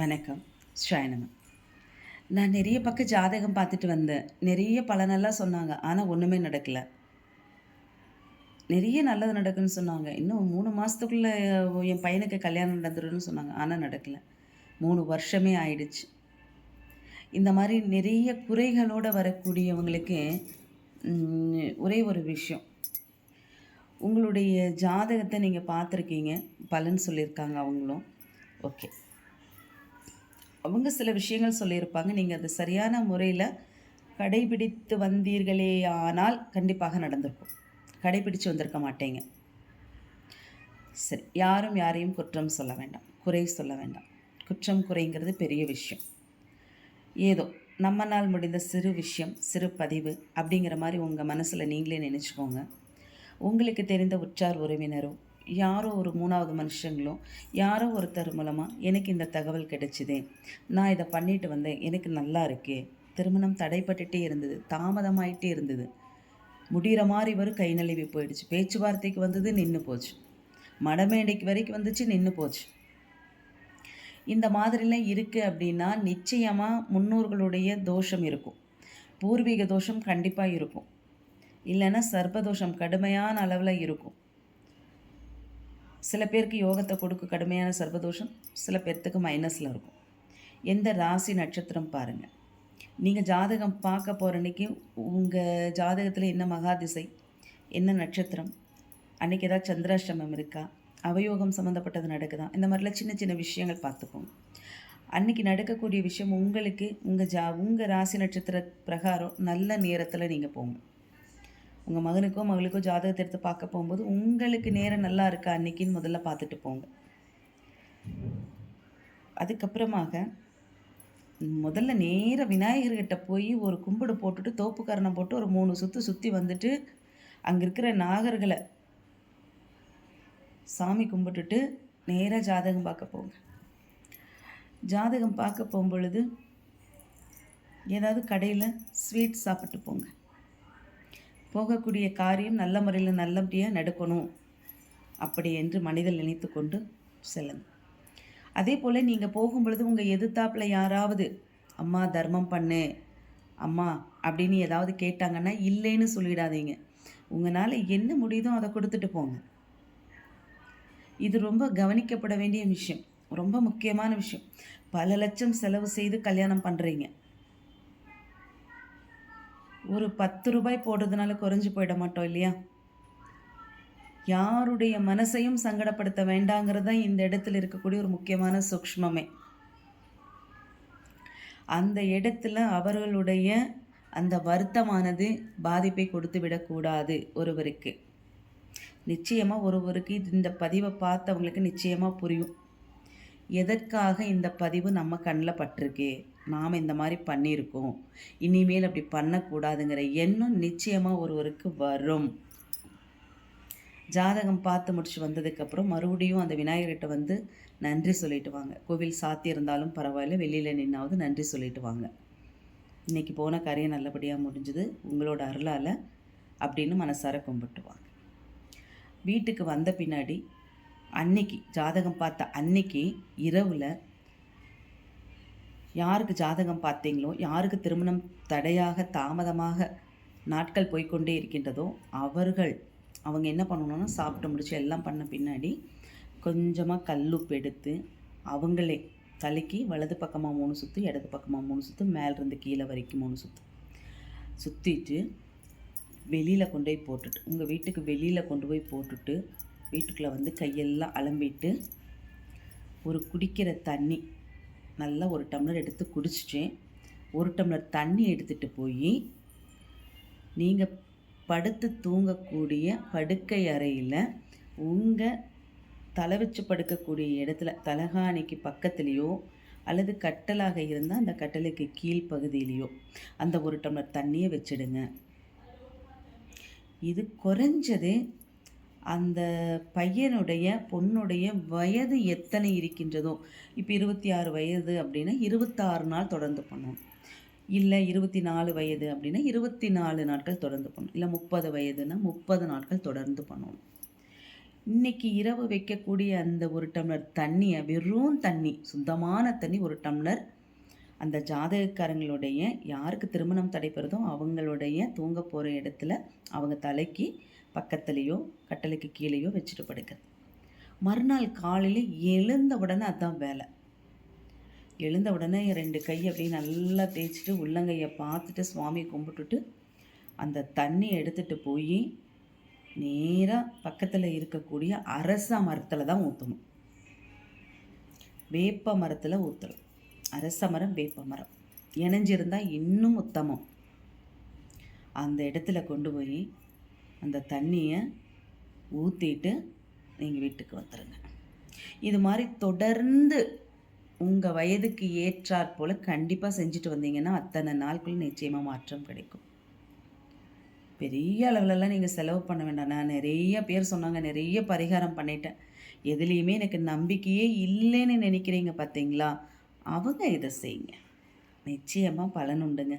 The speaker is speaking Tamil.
வணக்கம். ஸ்ரயனம நான் நிறைய பக்கம் ஜாதகம் பார்த்துட்டு வந்தேன். நிறைய பலனெல்லாம் சொன்னாங்க. ஆனால் ஒன்றுமே நடக்கலை. நிறைய நல்லது நடக்குன்னு சொன்னாங்க. இன்னும் மூணு மாதத்துக்குள்ளே என் பையனுக்கு கல்யாணம் நடந்துருன்னு சொன்னாங்க. ஆனால் நடக்கலை. மூணு வருஷமே ஆயிடுச்சு. இந்த மாதிரி நிறைய குறைகளோடு வரக்கூடியவங்களுக்கு ஒரே ஒரு விஷயம். உங்களுடைய ஜாதகத்தை நீங்கள் பார்த்துருக்கீங்க. பலன் சொல்லியிருக்காங்க அவங்களும். ஓகே. அவங்க சில விஷயங்கள் சொல்லியிருப்பாங்க. நீங்கள் அது சரியான முறையில் கடைபிடித்து வந்தீர்களே ஆனால் கண்டிப்பாக நடந்திருக்கும். கடைபிடித்து வந்திருக்க மாட்டேங்க. சரி யாரும் யாரையும் குற்றம் சொல்ல வேண்டாம். குறை சொல்ல வேண்டாம். குற்றம் குறைங்கிறது பெரிய விஷயம். ஏதோ நம்மனால் முடிந்த சிறு விஷயம் சிறு பதிவு அப்படிங்கிற மாதிரி உங்கள் மனசில் நீங்களே நினச்சிக்கோங்க. உங்களுக்கு தெரிந்த உற்றார் உறவினரோ யாரோ ஒரு மூணாவது மனுஷங்களோ யாரோ ஒருத்தர் மூலமாக எனக்கு இந்த தகவல் கிடைச்சிதே. நான் இதை பண்ணிட்டு வந்தேன். எனக்கு நல்லா இருக்கே. திருமணம் தடைப்பட்டுட்டே இருந்தது. தாமதமாயிட்டே இருந்தது. முடிகிற மாதிரி வரும் கை நழுவி போயிடுச்சு. பேச்சுவார்த்தைக்கு வந்தது நின்று போச்சு. மடமேடைக்கு வரைக்கும் வந்துச்சு நின்று போச்சு. இந்த மாதிரிலாம் இருக்குது அப்படின்னா நிச்சயமாக முன்னோர்களுடைய தோஷம் இருக்கும். பூர்வீக தோஷம் கண்டிப்பாக இருக்கும். இல்லைன்னா சர்ப்பதோஷம் கடுமையான அளவில் இருக்கும். சில பேருக்கு யோகத்தை கொடுக்க கடுமையான சர்வதோஷம் சில பேர்த்துக்கு மைனஸில் இருக்கும். எந்த ராசி நட்சத்திரம் பாருங்கள் நீங்கள் ஜாதகம் பார்க்க போகிற அன்னைக்கு உங்கள் ஜாதகத்தில் என்ன மகாதிசை என்ன நட்சத்திரம் அன்றைக்கி ஏதாவது சந்திராஷ்டமம் இருக்கா அவயோகம் சம்மந்தப்பட்டது நடக்குதா இந்த மாதிரிலாம் சின்ன சின்ன விஷயங்கள் பார்த்துக்கோங்க. அன்றைக்கி நடக்கக்கூடிய விஷயம் உங்களுக்கு உங்கள் ஜா உங்கள் ராசி நட்சத்திர பிரகாரம் நல்ல நேரத்தில் நீங்கள் போங்க. உங்கள் மகனுக்கோ மகளுக்கோ ஜாதகத்தை எடுத்து பார்க்க போகும்போது உங்களுக்கு நேரம் நல்லா இருக்கா அன்னைக்குன்னு முதல்ல பார்த்துட்டு போங்க. அதுக்கப்புறமாக முதல்ல நேராக விநாயகர்கிட்ட போய் ஒரு கும்பிடு போட்டுட்டு தோப்புக்கரணை போட்டு ஒரு மூணு சுற்று சுற்றி வந்துட்டு அங்கே இருக்கிற நாகர்களை சாமி கும்பிட்டுட்டு நேராக ஜாதகம் பார்க்க போங்க. ஜாதகம் பார்க்க போகும்பொழுது ஏதாவது கடையில் ஸ்வீட் சாப்பிட்டு போங்க. போகக்கூடிய காரியம் நல்ல முறையில் நல்லபடியாக நடக்கணும். அப்படி என்று மனிதன் நினைத்து கொண்டு செல்லுங்க அதே போல் நீங்கள் போகும்பொழுது உங்கள் எதிர்த்தாப்பில் யாராவது அம்மா தர்மம் பண்ணு. அம்மா அப்படின்னு ஏதாவது கேட்டாங்கன்னா இல்லைன்னு சொல்லிடாதீங்க. உங்களால் என்ன முடியுதோ அதை கொடுத்துட்டு போங்க. இது ரொம்ப கவனிக்கப்பட வேண்டிய விஷயம். ரொம்ப முக்கியமான விஷயம். பல லட்சம் செலவு செய்து கல்யாணம் பண்ணுறீங்க ஒரு பத்து ரூபாய் போடுறதுனால குறைஞ்சு போயிட மாட்டோம் இல்லையா? யாருடைய மனசையும் சங்கடப்படுத்த வேண்டாங்கிறது தான் இந்த இடத்துல இருக்கக்கூடிய ஒரு முக்கியமான சூக்ஷ்மமே. அந்த இடத்துல அவர்களுடைய அந்த வருத்தமானது பாதிப்பை கொடுத்து விடக்கூடாது ஒருவருக்கு. நிச்சயமாக ஒருவருக்கு இது- இந்த பதிவை பார்த்தவங்களுக்கு நிச்சயமாக புரியும். எதற்காக இந்த பதிவு நம்ம கண்ணில் பட்டிருக்கு? நாம் இந்த மாதிரி பண்ணியிருக்கோம். இனிமேல் அப்படி பண்ணக்கூடாதுங்கிற எண்ணம் நிச்சயமாக ஒருவருக்கு வரும். ஜாதகம் பார்த்து முடிச்சு வந்ததுக்கப்புறம் மறுபடியும் அந்த விநாயகர்கிட்ட வந்து நன்றி சொல்லிட்டு வாங்க. கோவில் சாத்தி இருந்தாலும் பரவாயில்ல வெளியில் நின்னாவது நன்றி சொல்லிட்டு வாங்க. இன்றைக்கி போன காரியம் நல்லபடியாக முடிஞ்சுது. உங்களோட அருளால் அப்படின்னு மனசார கும்பிட்டு வாங்க. வீட்டுக்கு வந்த பின்னாடி அன்னைக்கு ஜாதகம் பார்த்த அன்னைக்கு இரவில் யாருக்கு ஜாதகம் பார்த்தீங்களோ யாருக்கு திருமணம் தடையாக தாமதமாக நாட்கள் போய்க்கொண்டே இருக்கின்றதோ அவர்கள் அவங்க என்ன பண்ணணும்னா சாப்பிட்டு முடிச்சு எல்லாம் பண்ண பின்னாடி கொஞ்சமாக கல்லுப்பு எடுத்து அவங்களே தலைக்கு வலது பக்கமாக மூணு சுற்று இடது பக்கமாக மூணு சுற்று மேலேருந்து கீழே வரைக்கும் மூணு சுற்று சுற்றிட்டு வெளியில் கொண்டு போய் போட்டுட்டு உங்கள் வீட்டுக்கு வெளியில் கொண்டு போய் போட்டுட்டு வீட்டுக்குள்ளே வந்து கையெல்லாம் அலம்பிட்டு ஒரு குடிக்கிற தண்ணி நல்லா ஒரு டம்ளர் எடுத்து குடிச்சிட்டேன். ஒரு டம்ளர் தண்ணி எடுத்துகிட்டு போய் நீங்கள் படுத்து தூங்கக்கூடிய படுக்கை அறையில் உங்கள் தலை வச்சு படுக்கக்கூடிய இடத்துல தலகாணிக்கு பக்கத்துலேயோ அல்லது கட்டலாக இருந்தால் அந்த கட்டலுக்கு கீழ்ப்பகுதியிலையோ அந்த ஒரு டம்ளர் தண்ணியை வச்சிடுங்க. இது குறைஞ்சது அந்த பையனுடைய பொண்ணுடைய வயது எத்தனை இருக்கின்றதோ. இப்போ இருபத்தி ஆறு வயது அப்படின்னா இருபத்தாறு நாள் தொடர்ந்து பண்ணணும் இல்லை இருபத்தி நாலு வயது அப்படின்னா இருபத்தி நாலு நாட்கள் தொடர்ந்து பண்ணணும் இல்லை முப்பது வயதுன்னா முப்பது நாட்கள் தொடர்ந்து பண்ணணும் இன்றைக்கி இரவு வைக்கக்கூடிய அந்த ஒரு டம்ளர் தண்ணியை வெறும் தண்ணி சுத்தமான தண்ணி ஒரு டம்ளர் அந்த ஜாதகக்காரங்களுடைய யாருக்கு திருமணம் தடைபெறுதோ அவங்களுடைய தூங்க போகிற இடத்துல அவங்க தலைக்கு பக்கத்துலேயோ கட்டளைக்கு கீழேயோ வச்சுட்டு படுக்கிறது. மறுநாள் காலையில் எழுந்த உடனே அதுதான் வேலை. எழுந்த உடனே ரெண்டு கை அப்படியே நல்லா தேய்ச்சிட்டு உள்ளங்கையை பார்த்துட்டு சுவாமியை கும்பிட்டுட்டு அந்த தண்ணியை எடுத்துகிட்டு போய் நேராக பக்கத்தில் இருக்கக்கூடிய அரச மரத்தில் தான் ஊற்றணும் வேப்ப மரத்தில் ஊற்றணும் அரச மரம் வேப்ப மரம். இணைஞ்சிருந்தால் இன்னும் உத்தமம். அந்த இடத்துல கொண்டு போய் அந்த தண்ணியை ஊற்றிட்டு நீங்கள் வீட்டுக்கு வந்துடுங்க இது மாதிரி தொடர்ந்து உங்கள் வயதுக்கு ஏற்றாற் போல் கண்டிப்பாக செஞ்சுட்டு வந்தீங்கன்னா அத்தனை நாட்களும் நிச்சயமாக மாற்றம் கிடைக்கும். பெரிய அளவுலலாம் நீங்கள் செலவு பண்ண வேண்டாம். நான் நிறைய பேர் சொன்னாங்க நிறைய பரிகாரம் பண்ணிட்டேன். எதுலேயுமே எனக்கு நம்பிக்கையே இல்லைன்னு நினைக்கிறீங்க பார்த்தீங்களா அவங்க இதை செய்யுங்க. நிச்சயமாக பலன் உண்டுங்க.